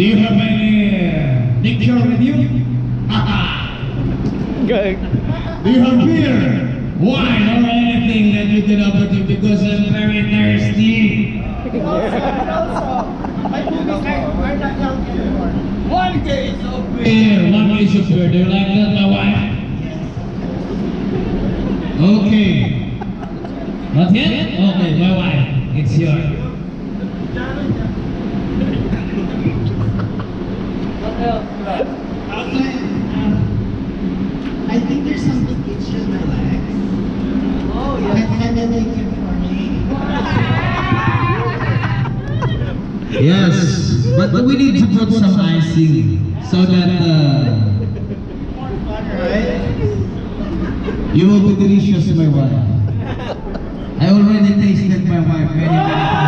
Do you have any uh, picture with you? Ah, ah. Good. Do you have beer, wine, or anything that you can offer to because I'm very thirsty? One case of Beer, one case of beer. Do you like that, my wife? Yes. Okay. Not yet? Okay, my wife. It's yours. I think there's something itchy on my legs. Oh, Can, can you make it for me? Yes, but we need to put some icing so that uh, you will be delicious, my wife. I already tasted my wife many, many times.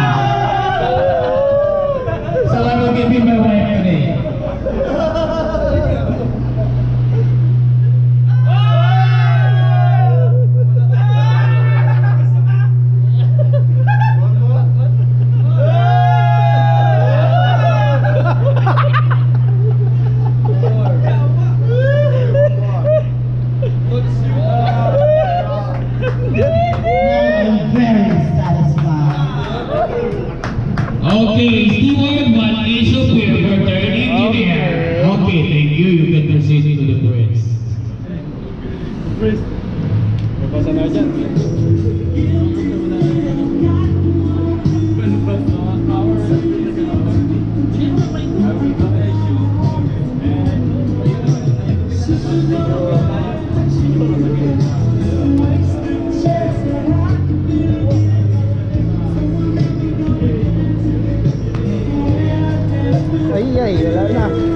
Okay, Steward, one of beer for third engineer. Okay, thank you. You can proceed to the bridge. Chris. Babasa na dyan. 哎，对了